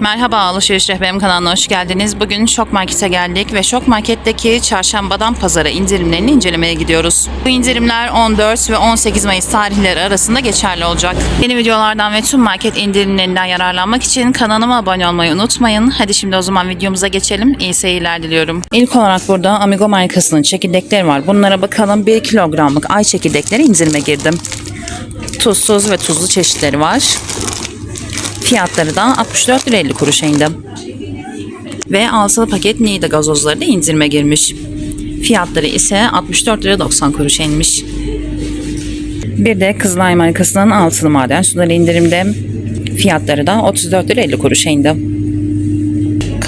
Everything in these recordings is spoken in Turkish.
Merhaba Alışveriş Rehberim kanalına hoş geldiniz. Bugün Şok Market'e geldik ve Şok Market'teki çarşambadan pazara indirimlerini incelemeye gidiyoruz. Bu indirimler 14 ve 18 Mayıs tarihleri arasında geçerli olacak. Yeni videolardan ve tüm market indirimlerinden yararlanmak için kanalıma abone olmayı unutmayın. Hadi şimdi o zaman videomuza geçelim. İyi seyirler diliyorum. İlk olarak burada Amigo markasının çekirdekleri var. Bunlara bakalım 1 kilogramlık ay çekirdekleri indirime girdim. Tuzsuz ve tuzlu çeşitleri var. Fiyatları da 64 lira 50 kuruşa indi. Ve altılı paket Nida gazozları da indirime girmiş. Fiyatları ise 64 lira 90 kuruşa inmiş. Bir de Kızılay markasının altılı maden suları indirimde. Fiyatları da 34 lira 50 kuruşa indi.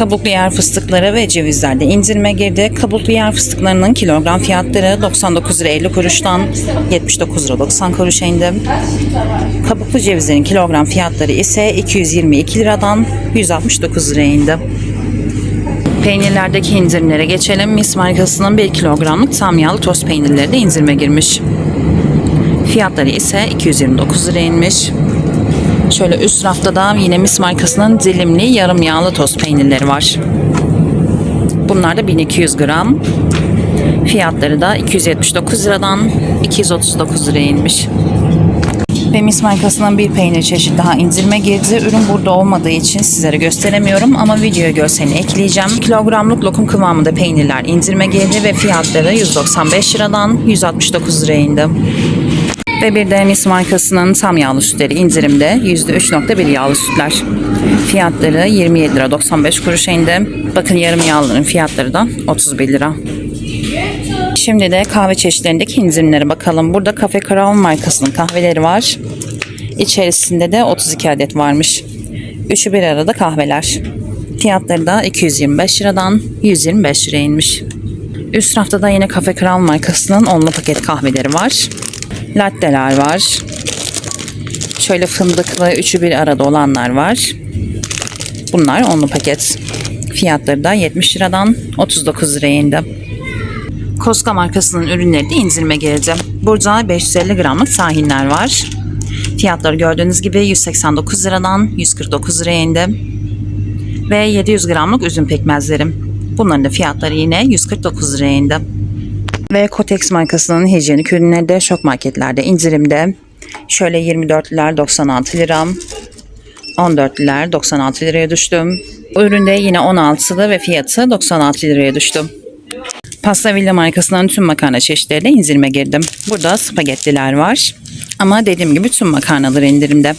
Kabuklu yer fıstıkları ve cevizler de indirime girdi. Kabuklu yer fıstıklarının kilogram fiyatları 99 lira 50 kuruştan 79 lira 90 kuruşa indi. Kabuklu cevizlerin kilogram fiyatları ise 222 liradan 169 liraya indi. Peynirlerdeki indirimlere geçelim. Mis markasının 1 kilogramlık tam yağlı tost peynirleri de indirime girmiş. Fiyatları ise 229 liraya inmiş. Şöyle üst rafta da yine Mis markasının dilimli yarım yağlı tost peynirleri var. Bunlar da 1200 gram. Fiyatları da 279 liradan 239 liraya inmiş. Ve Mis markasının bir peynir çeşidi daha indirime girdi. Ürün burada olmadığı için sizlere gösteremiyorum ama videoya görselini ekleyeceğim. Kilogramlık lokum kıvamında peynirler indirime girdi ve fiyatları 195 liradan 169 liraya indi. Ve bir de Mis markasının tam yağlı sütleri indirimde %3.1 yağlı sütler. Fiyatları 27 lira 95 kuruşa indi. Bakın yarım yağlıların fiyatları da 31 lira. Şimdi de kahve çeşitlerindeki indirimlere bakalım. Burada Cafe Crown markasının kahveleri var. İçerisinde de 32 adet varmış. Üçü bir arada kahveler. Fiyatları da 225 liradan 125 liraya inmiş. Üst rafta da yine Cafe Crown markasının onlu paket kahveleri var. Latteler var. Şöyle fındıklı üçü bir arada olanlar var. Bunlar onlu paket. Fiyatları da 70 liradan 39 liraya indi. Koska markasının ürünleri de indirime geldi. Burada 550 gramlık tahinler var. Fiyatları gördüğünüz gibi 189 liradan 149 liraya indi. Ve 700 gramlık üzüm pekmezlerim. Bunların da fiyatları yine 149 liraya indi. Ve Kotex markasının hijyenik ürünleri de şok marketlerde indirimde. Şöyle 24'ler 96 lira. 14'ler 96 liraya düştüm. Üründe yine 16'lı ve fiyatı 96 liraya düştü. Pasta Villa markasının tüm makarna çeşitlerine indirime girdim. Burada spagettiler var. Ama dediğim gibi tüm makarnalar indirimde.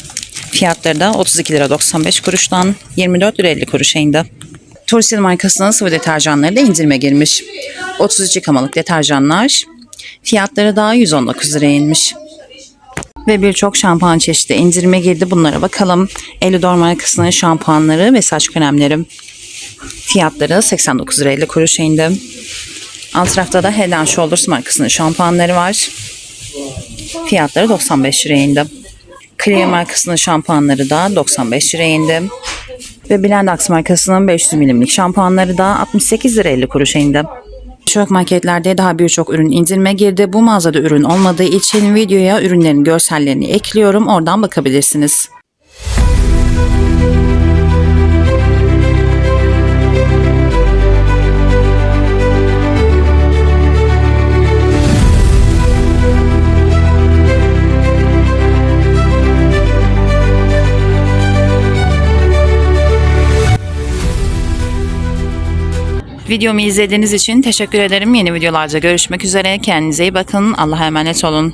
Fiyatları da 32 lira 95 kuruştan 24 lira 50 kuruşa indi. Tursil markasının sıvı deterjanları da indirime girmiş. 33 yıkamalık deterjanlar. Fiyatları da 119 liraya inmiş. Ve birçok şampuan çeşidi indirime girdi. Bunlara bakalım. Elidor markasının şampuanları ve saç kremleri. Fiyatları 89 lira 50 kuruşa indi. Alt tarafta da Head Shoulders markasının şampuanları var. Fiyatları 95 liraya indi. Clear markasının şampuanları da 95 liraya indi. Ve Blendax markasının 500 milimlik şampuanları da 68 lira 50 kuruşa indi. Şok marketlerde daha birçok ürün indirime girdi. Bu mağazada ürün olmadığı için videoya ürünlerin görsellerini ekliyorum. Oradan bakabilirsiniz. Videomu izlediğiniz için teşekkür ederim. Yeni videolarda görüşmek üzere. Kendinize iyi bakın. Allah'a emanet olun.